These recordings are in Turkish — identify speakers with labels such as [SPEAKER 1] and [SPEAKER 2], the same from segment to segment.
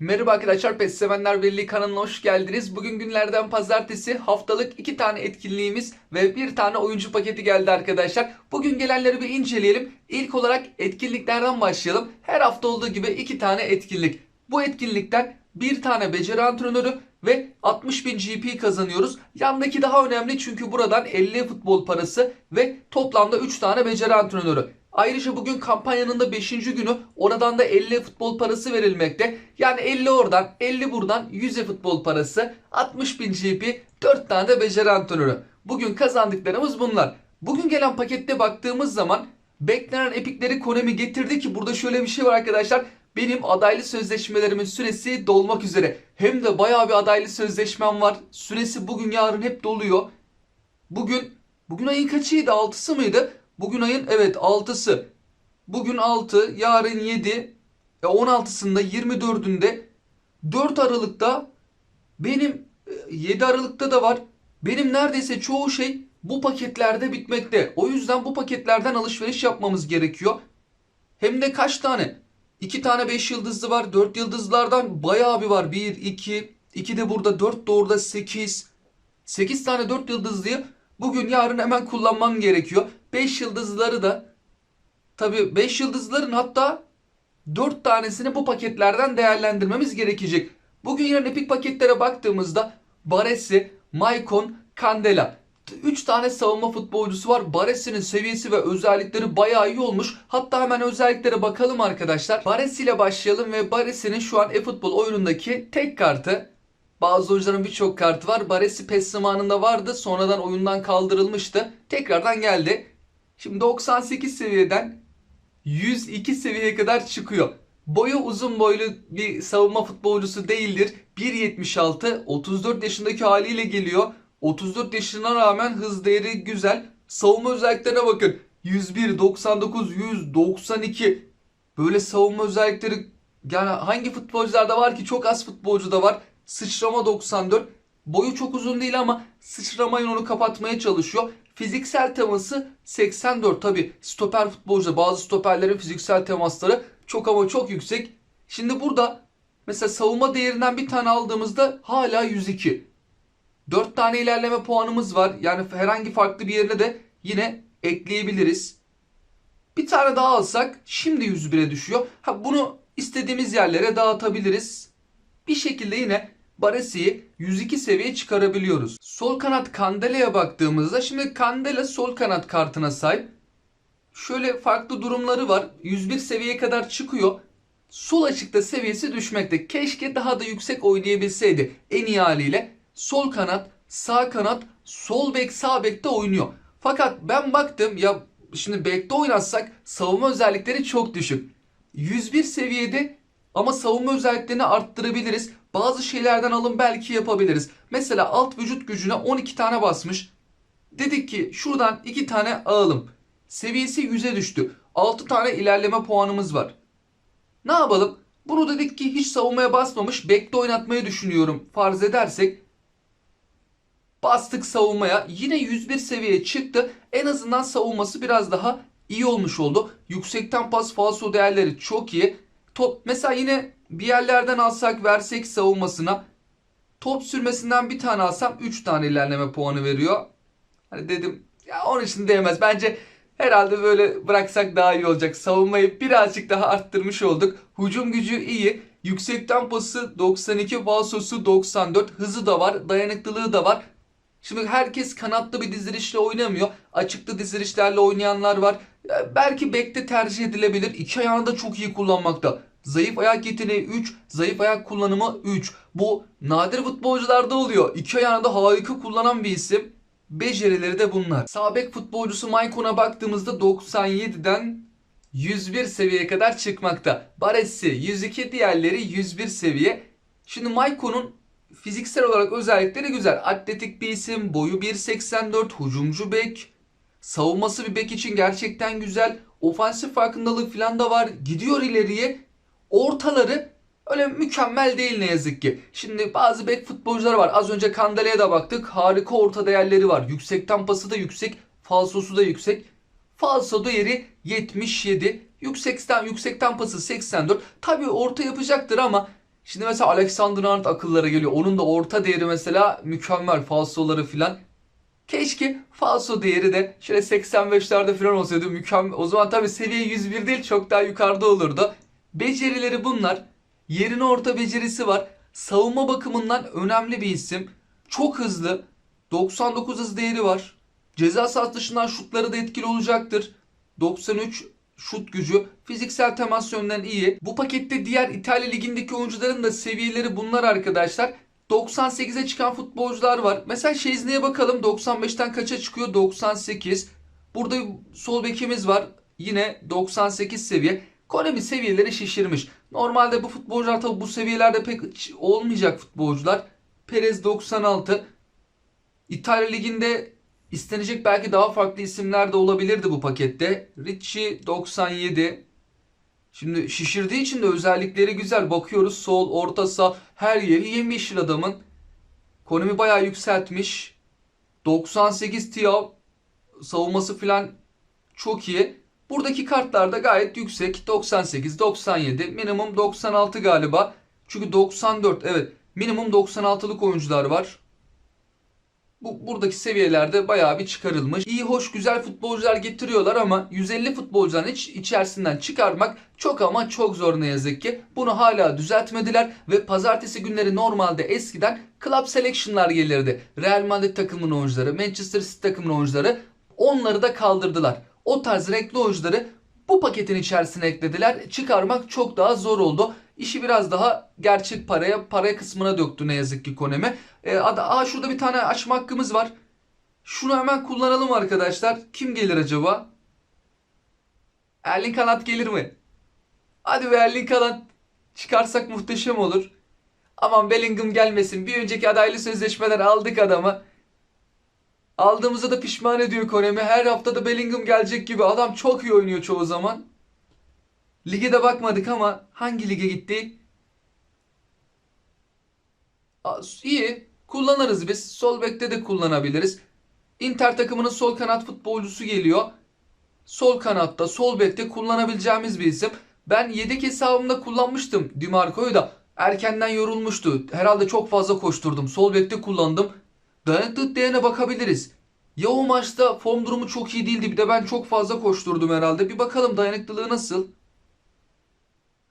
[SPEAKER 1] Merhaba arkadaşlar, PES sevenler Birliği kanalına hoş geldiniz. Bugün günlerden pazartesi haftalık iki tane etkinliğimiz ve bir tane oyuncu paketi geldi arkadaşlar. Bugün gelenleri bir inceleyelim. İlk olarak etkinliklerden başlayalım. Her hafta olduğu gibi iki tane etkinlik. Bu etkinlikten bir tane beceri antrenörü ve 60 bin GP kazanıyoruz. Yandaki daha önemli çünkü buradan 50 futbol parası ve toplamda 3 tane beceri antrenörü. Ayrıca bugün kampanyanın da 5. günü oradan da 50 futbol parası verilmekte. Yani 50 oradan 50 buradan 100 futbol parası 60 bin GP 4 tane de beceri antrenörü. Bugün kazandıklarımız bunlar. Bugün gelen pakette baktığımız zaman beklenen epikleri Konami getirdi ki burada şöyle bir şey var arkadaşlar. Benim adaylı sözleşmelerimin süresi dolmak üzere. Hem de bayağı bir adaylı sözleşmem var. Süresi bugün yarın hep doluyor. Bugün bugün ayın kaçıydı? 6'sı mıydı? Bugün ayın evet 6'sı. Bugün 6, yarın 7, e 16'sında 24'ünde 4 Aralık'ta benim e, 7 Aralık'ta da var. Benim neredeyse çoğu şey bu paketlerde bitmekte. O yüzden bu paketlerden alışveriş yapmamız gerekiyor. Hem de kaç tane? 2 tane 5 yıldızlı var. 4 yıldızlardan bayağı bir var. 1, 2, 2 de burada 4 de orada 8. 8 tane 4 yıldızlıyı bugün yarın hemen kullanmam gerekiyor. 5 yıldızları da tabi 5 yıldızların hatta 4 tanesini bu paketlerden değerlendirmemiz gerekecek. Bugün yine epik paketlere baktığımızda Baresi, Maicon, Candela. 3 tane savunma futbolcusu var. Baresi'nin seviyesi ve özellikleri bayağı iyi olmuş. Hatta hemen özelliklere bakalım arkadaşlar. Baresi ile başlayalım ve Baresi'nin şu an e-futbol oyunundaki tek kartı. Bazı oyuncuların birçok kartı var. Baresi PES zamanında vardı. Sonradan oyundan kaldırılmıştı. Tekrardan geldi. Şimdi 98 seviyeden 102 seviyeye kadar çıkıyor. Boyu uzun boylu bir savunma futbolcusu değildir. 1.76 34 yaşındaki haliyle geliyor. 34 yaşına rağmen hız değeri güzel. Savunma özelliklerine bakın. 101, 99, 100, 92. Böyle savunma özellikleri yani hangi futbolcularda var ki çok az futbolcuda var. Sıçrama 94. Boyu çok uzun değil ama sıçramayın onu kapatmaya çalışıyor. Fiziksel teması 84 tabi stoper futbolcuda bazı stoperlerin fiziksel temasları çok ama çok yüksek. Şimdi burada mesela savunma değerinden bir tane aldığımızda hala 102. 4 tane ilerleme puanımız var. Yani herhangi farklı bir yerine de yine ekleyebiliriz. Bir tane daha alsak şimdi 101'e düşüyor. Ha bunu istediğimiz yerlere dağıtabiliriz. Bir şekilde yine Baresi'yi 102 seviye çıkarabiliyoruz. Sol kanat Candela'ya baktığımızda şimdi Candela sol kanat kartına sahip. Şöyle farklı durumları var. 101 seviyeye kadar çıkıyor. Sol açıkta seviyesi düşmekte. Keşke daha da yüksek oynayabilseydi. En iyi haliyle sol kanat, sağ kanat, sol bek, sağ bekte oynuyor. Fakat ben baktım ya şimdi bekte oynatsak savunma özellikleri çok düşük. 101 seviyede ama savunma özelliklerini arttırabiliriz. Bazı şeylerden alım belki yapabiliriz. Mesela alt vücut gücüne 12 tane basmış. Dedik ki şuradan 2 tane alalım. Seviyesi 100'e düştü. 6 tane ilerleme puanımız var. Ne yapalım? Bunu dedik ki hiç savunmaya basmamış. Bekte oynatmayı düşünüyorum. Farz edersek. Bastık savunmaya. Yine 101 seviyeye çıktı. En azından savunması biraz daha iyi olmuş oldu. Yüksekten pas falso değerleri çok iyi. Top mesela yine bir yerlerden alsak versek savunmasına top sürmesinden bir tane alsam 3 tane ilerleme puanı veriyor. Hani dedim ya onun için değmez. Bence herhalde böyle bıraksak daha iyi olacak. Savunmayı birazcık daha arttırmış olduk. Hücum gücü iyi. Yüksek temposu 92, falsosu 94. Hızı da var, dayanıklılığı da var. Şimdi herkes kanatlı bir dizilişle oynamıyor. Açıklı dizilişlerle oynayanlar var. Belki bekte tercih edilebilir. İki ayağını da çok iyi kullanmakta. Zayıf ayak yeteneği 3, zayıf ayak kullanımı 3. Bu nadir futbolcularda oluyor. İki ayağını da harika kullanan bir isim. Becerileri de bunlar. Sağ bek futbolcusu Maikon'a baktığımızda 97'den 101 seviyeye kadar çıkmakta. Baresi 102, diğerleri 101 seviye. Şimdi Maikon'un fiziksel olarak özellikleri güzel. Atletik bir isim, boyu 1.84, hücumcu bek. Savunması bir bek için gerçekten güzel. Ofansif farkındalığı falan da var. Gidiyor ileriye. Ortaları öyle mükemmel değil ne yazık ki. Şimdi bazı bek futbolcular var. Az önce Kandela'ya da baktık. Harika orta değerleri var. Yüksekten pası da yüksek. Falsosu da yüksek. Falso değeri 77. Yüksekten yüksekten pası 84. Tabii orta yapacaktır ama Şimdi mesela Alexander Arnold akıllara geliyor. Onun da orta değeri mesela mükemmel falsoları filan. Keşke falso değeri de şöyle 85'lerde falan olsaydı mükemmel. O zaman tabii seviye 101 değil çok daha yukarıda olurdu. Becerileri bunlar. Yerine orta becerisi var. Savunma bakımından önemli bir isim. Çok hızlı. 99 hız değeri var. Ceza sahası dışından şutları da etkili olacaktır. 93 şut gücü. Fiziksel temas yönden iyi. Bu pakette diğer İtalya Ligi'ndeki oyuncuların da seviyeleri bunlar arkadaşlar. 98'e çıkan futbolcular var. Mesela Şezni'ye bakalım. 95'ten kaça çıkıyor? 98. Burada sol bekimiz var. Yine 98 seviye. Konemi seviyeleri şişirmiş. Normalde bu futbolcular tabi bu seviyelerde pek olmayacak futbolcular. Perez 96. İtalya Ligi'nde istenecek belki daha farklı isimler de olabilirdi bu pakette. Ricci 97. Şimdi şişirdiği için de özellikleri güzel. Bakıyoruz sol, orta sağ her yeri yemiş adamın. Konumi bayağı yükseltmiş. 98 Tiav savunması falan çok iyi. Buradaki kartlar da gayet yüksek. 98, 97, minimum 96 galiba. Çünkü 94 evet minimum 96'lık oyuncular var. Bu buradaki seviyelerde bayağı bir çıkarılmış. İyi hoş güzel futbolcular getiriyorlar ama 150 futbolcudan hiç içerisinden çıkarmak çok ama çok zor ne yazık ki. Bunu hala düzeltmediler ve pazartesi günleri normalde eskiden club selection'lar gelirdi. Real Madrid takımının oyuncuları, Manchester City takımının oyuncuları onları da kaldırdılar. O tarz renkli oyuncuları bu paketin içerisine eklediler. Çıkarmak çok daha zor oldu. İşi biraz daha gerçek paraya, para kısmına döktü ne yazık ki Konemi. Ee, aa şurada bir tane açma hakkımız var. Şunu hemen kullanalım arkadaşlar. Kim gelir acaba? Erling Haaland gelir mi? Hadi be Erling Haaland çıkarsak muhteşem olur. Aman Bellingham gelmesin. Bir önceki adaylı sözleşmeler aldık adamı. Aldığımızda da pişman ediyor Konemi. Her hafta da Bellingham gelecek gibi. Adam çok iyi oynuyor çoğu zaman. Lige de bakmadık ama hangi lige gitti? İyi. Kullanırız biz. Sol bekte de kullanabiliriz. Inter takımının sol kanat futbolcusu geliyor. Sol kanatta, sol bekte kullanabileceğimiz bir isim. Ben yedek hesabımda kullanmıştım Dimarco'yu da. Erkenden yorulmuştu. Herhalde çok fazla koşturdum. Sol bekte kullandım. Dayanıklık değerine bakabiliriz. Ya o maçta form durumu çok iyi değildi. Bir de ben çok fazla koşturdum herhalde. Bir bakalım dayanıklılığı nasıl?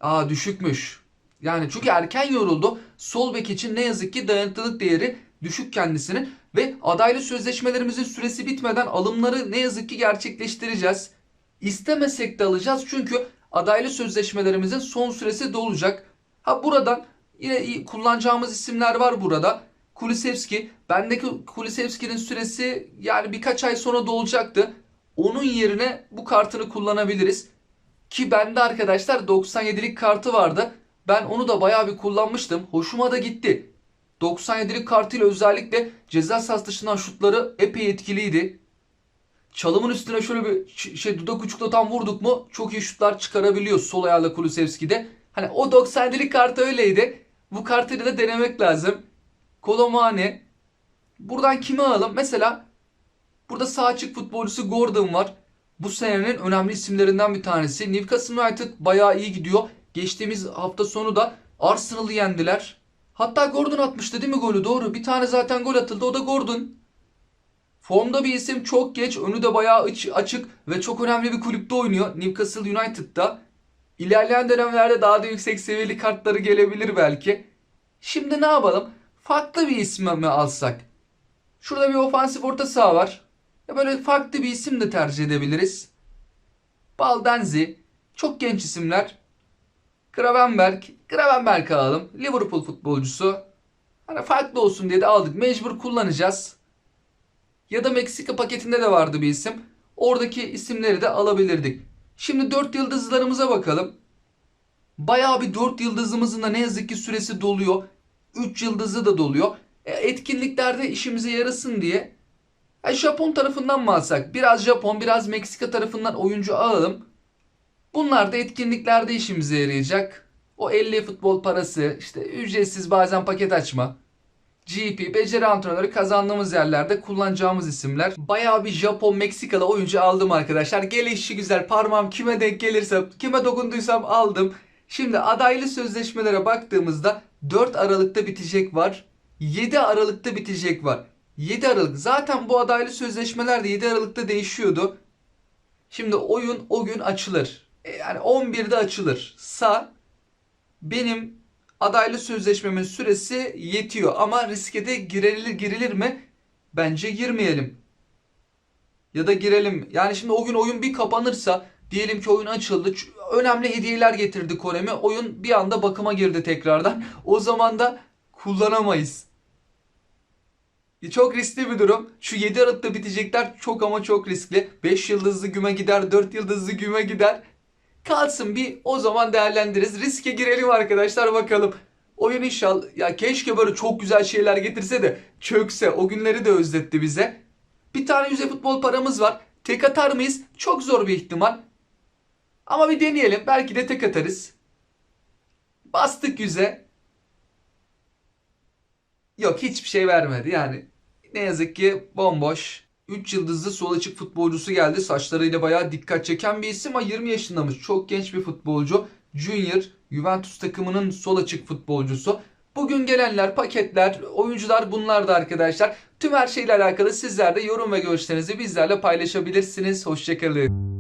[SPEAKER 1] Aa düşükmüş. Yani çünkü erken yoruldu. Sol bek için ne yazık ki dayanıklılık değeri düşük kendisinin ve adaylı sözleşmelerimizin süresi bitmeden alımları ne yazık ki gerçekleştireceğiz. İstemesek de alacağız çünkü adaylı sözleşmelerimizin son süresi dolacak. Ha buradan yine kullanacağımız isimler var burada. Kulisevski. Bendeki Kulisevski'nin süresi yani birkaç ay sonra dolacaktı. Onun yerine bu kartını kullanabiliriz. Ki bende arkadaşlar 97'lik kartı vardı. Ben onu da bayağı bir kullanmıştım. Hoşuma da gitti. 97'lik kartıyla özellikle ceza sahası dışından şutları epey etkiliydi. Çalımın üstüne şöyle bir şey dudak uçuklatan vurduk mu çok iyi şutlar çıkarabiliyor sol ayağıyla Kulusevski'de. Hani o 97'lik kartı öyleydi. Bu kartıyla da denemek lazım. Kolomani. Buradan kimi alalım? Mesela burada sağ açık futbolcusu Gordon var. Bu senenin önemli isimlerinden bir tanesi. Newcastle United bayağı iyi gidiyor. Geçtiğimiz hafta sonu da Arsenal'ı yendiler. Hatta Gordon atmıştı değil mi golü? Doğru. Bir tane zaten gol atıldı. O da Gordon. Formda bir isim çok geç. Önü de bayağı açık ve çok önemli bir kulüpte oynuyor. Newcastle United'da. İlerleyen dönemlerde daha da yüksek seviyeli kartları gelebilir belki. Şimdi ne yapalım? Farklı bir isim mi alsak? Şurada bir ofansif orta saha var. Ya böyle farklı bir isim de tercih edebiliriz. Baldenzi. Çok genç isimler. Gravenberg. Gravenberg alalım. Liverpool futbolcusu. Hani farklı olsun diye de aldık. Mecbur kullanacağız. Ya da Meksika paketinde de vardı bir isim. Oradaki isimleri de alabilirdik. Şimdi 4 yıldızlarımıza bakalım. Bayağı bir 4 yıldızımızın da ne yazık ki süresi doluyor. 3 yıldızı da doluyor. E, etkinliklerde işimize yarasın diye. Yani Japon tarafından mı alsak? Biraz Japon, biraz Meksika tarafından oyuncu alalım. Bunlar da etkinliklerde işimize yarayacak. O 50 futbol parası, işte ücretsiz bazen paket açma. GP, beceri antrenörü kazandığımız yerlerde kullanacağımız isimler. Bayağı bir Japon, Meksikalı oyuncu aldım arkadaşlar. Gelişi güzel, parmağım kime denk gelirse, kime dokunduysam aldım. Şimdi adaylı sözleşmelere baktığımızda 4 Aralık'ta bitecek var. 7 Aralık'ta bitecek var. 7 Aralık. Zaten bu adaylı sözleşmeler de 7 Aralık'ta değişiyordu. Şimdi oyun o gün açılır. E, Yani 11'de açılır. Sa benim adaylı sözleşmemin süresi yetiyor ama riske de girilir, girilir mi? Bence girmeyelim. Ya da girelim. Yani şimdi o gün oyun bir kapanırsa diyelim ki oyun açıldı. Önemli hediyeler getirdi Konemi. Oyun bir anda bakıma girdi tekrardan. O zaman da kullanamayız. E, Çok riskli bir durum. Şu 7 Aralık'ta bitecekler çok ama çok riskli. 5 yıldızlı güme gider, 4 yıldızlı güme gider. Kalsın bir o zaman değerlendiririz. Riske girelim arkadaşlar bakalım. Oyun inşallah ya keşke böyle çok güzel şeyler getirse de çökse. O günleri de özletti bize. Bir tane yüze futbol paramız var. Tek atar mıyız? Çok zor bir ihtimal. Ama bir deneyelim. Belki de tek atarız. Bastık yüze. Yok hiçbir şey vermedi yani. Ne yazık ki bomboş. 3 yıldızlı sol açık futbolcusu geldi. Saçlarıyla bayağı dikkat çeken bir isim ama 20 yaşındamış. Çok genç bir futbolcu. Junior, Juventus takımının sol açık futbolcusu. Bugün gelenler, paketler, oyuncular bunlar da arkadaşlar. Tüm her şeyle alakalı sizler de yorum ve görüşlerinizi bizlerle paylaşabilirsiniz. Hoşçakalın.